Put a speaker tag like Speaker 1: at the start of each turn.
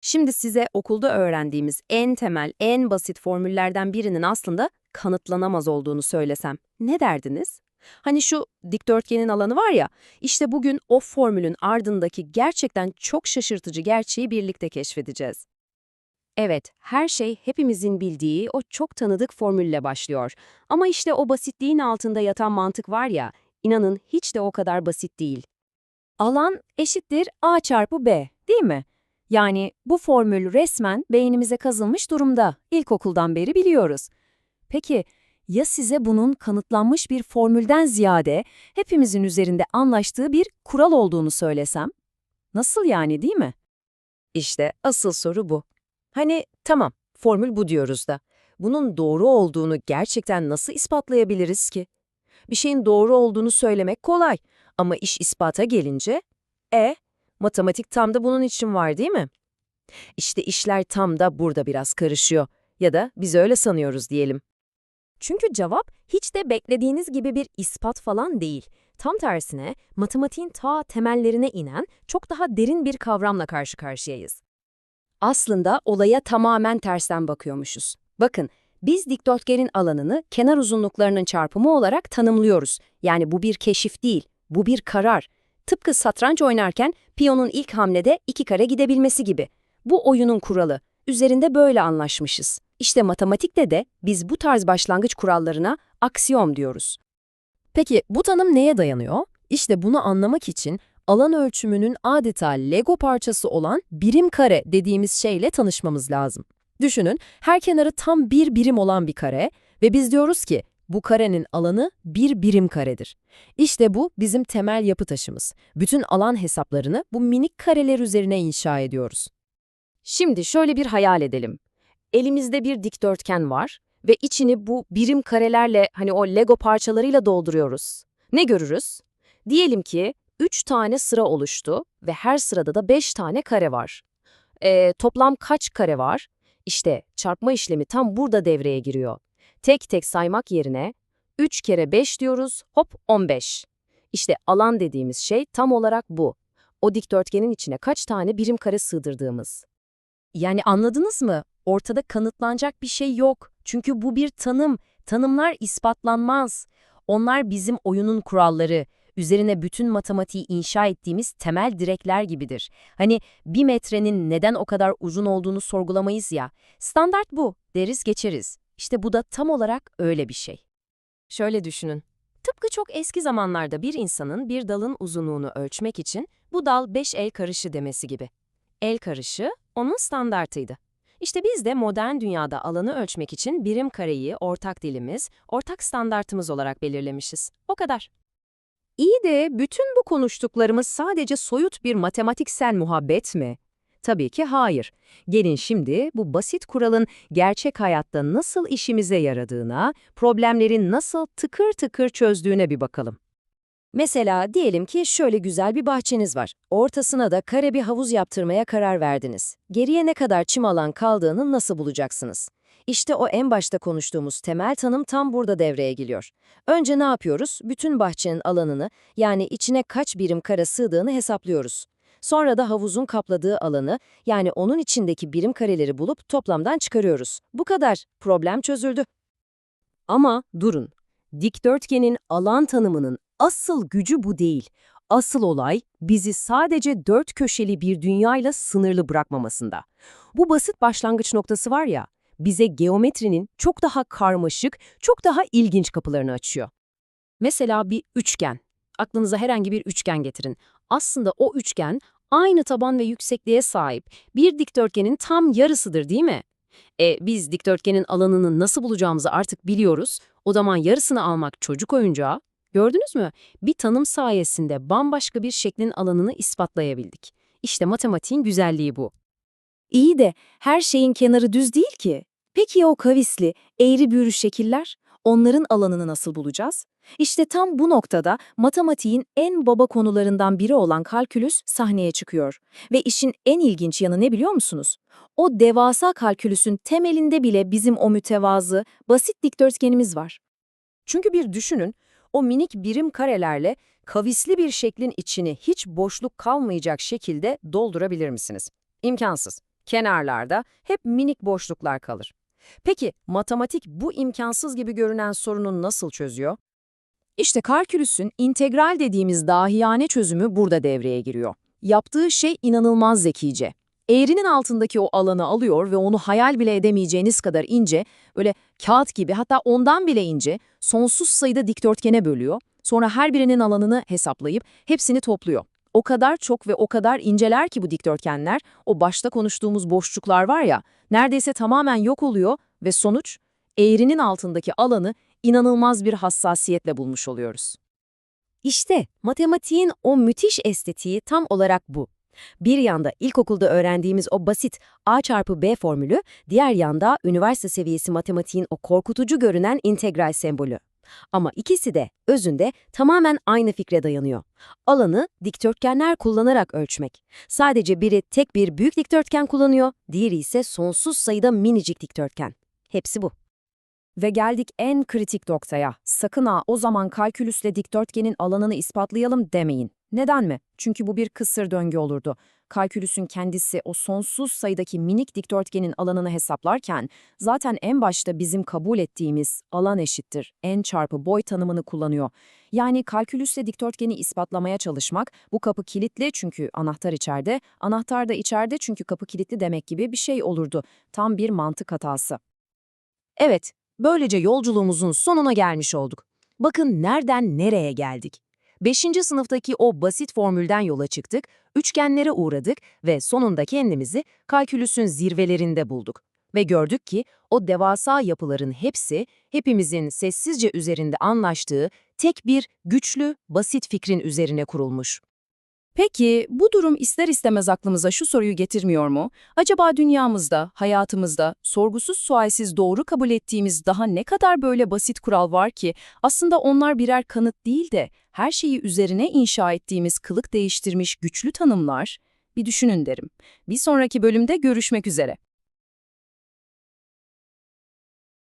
Speaker 1: Şimdi size okulda öğrendiğimiz en temel, en basit formüllerden birinin aslında kanıtlanamaz olduğunu söylesem. Ne derdiniz? Hani şu dikdörtgenin alanı var ya, işte bugün o formülün ardındaki gerçekten çok şaşırtıcı gerçeği birlikte keşfedeceğiz. Evet, her şey hepimizin bildiği o çok tanıdık formülle başlıyor. Ama işte o basitliğin altında yatan mantık var ya, inanın hiç de o kadar basit değil. Alan eşittir A çarpı B, değil mi? Yani bu formül resmen beynimize kazınmış durumda. İlkokuldan beri biliyoruz. Peki ya size bunun kanıtlanmış bir formülden ziyade hepimizin üzerinde anlaştığı bir kural olduğunu söylesem? Nasıl yani değil mi? İşte asıl soru bu. Hani tamam, formül bu diyoruz da. Bunun doğru olduğunu gerçekten nasıl ispatlayabiliriz ki? Bir şeyin doğru olduğunu söylemek kolay ama iş ispata gelince, e, matematik tam da bunun için var değil mi? İşte işler tam da burada biraz karışıyor. Ya da biz öyle sanıyoruz diyelim. Çünkü cevap hiç de beklediğiniz gibi bir ispat falan değil. Tam tersine matematiğin ta temellerine inen çok daha derin bir kavramla karşı karşıyayız. Aslında olaya tamamen tersten bakıyormuşuz. Bakın, biz dikdörtgenin alanını kenar uzunluklarının çarpımı olarak tanımlıyoruz. Yani bu bir keşif değil, bu bir karar. Tıpkı satranç oynarken piyonun ilk hamlede iki kare gidebilmesi gibi. Bu oyunun kuralı. Üzerinde böyle anlaşmışız. İşte matematikte de biz bu tarz başlangıç kurallarına aksiyom diyoruz. Peki bu tanım neye dayanıyor? İşte bunu anlamak için alan ölçümünün adeta Lego parçası olan birim kare dediğimiz şeyle tanışmamız lazım. Düşünün, her kenarı tam bir birim olan bir kare ve biz diyoruz ki bu karenin alanı bir birim karedir. İşte bu bizim temel yapı taşımız. Bütün alan hesaplarını bu minik kareler üzerine inşa ediyoruz. Şimdi şöyle bir hayal edelim. Elimizde bir dikdörtgen var ve içini bu birim karelerle hani o Lego parçalarıyla dolduruyoruz. Ne görürüz? Diyelim ki 3 tane sıra oluştu ve her sırada da 5 tane kare var. Ee, toplam kaç kare var? İşte çarpma işlemi tam burada devreye giriyor. Tek tek saymak yerine 3 kere 5 diyoruz, hop 15. İşte alan dediğimiz şey tam olarak bu. O dikdörtgenin içine kaç tane birim kare sığdırdığımız. Yani anladınız mı? Ortada kanıtlanacak bir şey yok. Çünkü bu bir tanım. Tanımlar ispatlanmaz. Onlar bizim oyunun kuralları. Üzerine bütün matematiği inşa ettiğimiz temel direkler gibidir. Hani bir metrenin neden o kadar uzun olduğunu sorgulamayız ya. Standart bu. Deriz geçeriz. İşte bu da tam olarak öyle bir şey. Şöyle düşünün. Tıpkı çok eski zamanlarda bir insanın bir dalın uzunluğunu ölçmek için bu dal 5 el karışı demesi gibi. El karışı onun standartıydı. İşte biz de modern dünyada alanı ölçmek için birim kareyi ortak dilimiz, ortak standartımız olarak belirlemişiz. O kadar. İyi de bütün bu konuştuklarımız sadece soyut bir matematiksel muhabbet mi? Tabii ki hayır. Gelin şimdi bu basit kuralın gerçek hayatta nasıl işimize yaradığına, problemleri nasıl tıkır tıkır çözdüğüne bir bakalım. Mesela diyelim ki şöyle güzel bir bahçeniz var. Ortasına da kare bir havuz yaptırmaya karar verdiniz. Geriye ne kadar çim alan kaldığını nasıl bulacaksınız? İşte o en başta konuştuğumuz temel tanım tam burada devreye giriyor. Önce ne yapıyoruz? Bütün bahçenin alanını, yani içine kaç birim kare sığdığını hesaplıyoruz. Sonra da havuzun kapladığı alanı, yani onun içindeki birim kareleri bulup toplamdan çıkarıyoruz. Bu kadar. Problem çözüldü. Ama durun. Dikdörtgenin alan tanımının asıl gücü bu değil. Asıl olay bizi sadece dört köşeli bir dünyayla sınırlı bırakmamasında. Bu basit başlangıç noktası var ya, bize geometrinin çok daha karmaşık, çok daha ilginç kapılarını açıyor. Mesela bir üçgen. Aklınıza herhangi bir üçgen getirin. Aslında o üçgen aynı taban ve yüksekliğe sahip bir dikdörtgenin tam yarısıdır değil mi? E, biz dikdörtgenin alanını nasıl bulacağımızı artık biliyoruz. O zaman yarısını almak çocuk oyuncağı. Gördünüz mü? Bir tanım sayesinde bambaşka bir şeklin alanını ispatlayabildik. İşte matematiğin güzelliği bu. İyi de her şeyin kenarı düz değil ki. Peki ya o kavisli, eğri büğrü şekiller? Onların alanını nasıl bulacağız? İşte tam bu noktada matematiğin en baba konularından biri olan kalkülüs sahneye çıkıyor. Ve işin en ilginç yanı ne biliyor musunuz? O devasa kalkülüsün temelinde bile bizim o mütevazı, basit dikdörtgenimiz var. Çünkü bir düşünün, o minik birim karelerle kavisli bir şeklin içini hiç boşluk kalmayacak şekilde doldurabilir misiniz? İmkansız.
Speaker 2: Kenarlarda hep minik boşluklar kalır. Peki matematik bu imkansız gibi görünen sorunu nasıl çözüyor? İşte kalkülüsün integral dediğimiz dahiyane çözümü burada devreye giriyor. Yaptığı şey inanılmaz zekice. Eğrinin altındaki o alanı alıyor ve onu hayal bile edemeyeceğiniz kadar ince, öyle kağıt gibi hatta ondan bile ince, sonsuz sayıda dikdörtgene bölüyor. Sonra her birinin alanını hesaplayıp hepsini topluyor. O kadar çok ve o kadar inceler ki bu dikdörtgenler, o başta konuştuğumuz boşluklar var ya, neredeyse tamamen yok oluyor ve sonuç, eğrinin altındaki alanı inanılmaz bir hassasiyetle bulmuş oluyoruz.
Speaker 1: İşte matematiğin o müthiş estetiği tam olarak bu. Bir yanda ilkokulda öğrendiğimiz o basit a çarpı b formülü, diğer yanda üniversite seviyesi matematiğin o korkutucu görünen integral sembolü. Ama ikisi de özünde tamamen aynı fikre dayanıyor. Alanı dikdörtgenler kullanarak ölçmek. Sadece biri tek bir büyük dikdörtgen kullanıyor, diğeri ise sonsuz sayıda minicik dikdörtgen. Hepsi bu.
Speaker 2: Ve geldik en kritik noktaya. Sakın ha o zaman kalkülüsle dikdörtgenin alanını ispatlayalım demeyin. Neden mi? Çünkü bu bir kısır döngü olurdu. Kalkülüsün kendisi o sonsuz sayıdaki minik dikdörtgenin alanını hesaplarken zaten en başta bizim kabul ettiğimiz alan eşittir n çarpı boy tanımını kullanıyor. Yani kalkülüsle dikdörtgeni ispatlamaya çalışmak bu kapı kilitli çünkü anahtar içeride, anahtar da içeride çünkü kapı kilitli demek gibi bir şey olurdu. Tam bir mantık hatası. Evet, böylece yolculuğumuzun sonuna gelmiş olduk. Bakın nereden nereye geldik. 5. sınıftaki o basit formülden yola çıktık, üçgenlere uğradık ve sonunda kendimizi kalkülüsün zirvelerinde bulduk. Ve gördük ki o devasa yapıların hepsi hepimizin sessizce üzerinde anlaştığı tek bir güçlü, basit fikrin üzerine kurulmuş. Peki bu durum ister istemez aklımıza şu soruyu getirmiyor mu? Acaba dünyamızda, hayatımızda sorgusuz sualsiz doğru kabul ettiğimiz daha ne kadar böyle basit kural var ki aslında onlar birer kanıt değil de her şeyi üzerine inşa ettiğimiz kılık değiştirmiş güçlü tanımlar? Bir düşünün derim. Bir sonraki bölümde görüşmek üzere.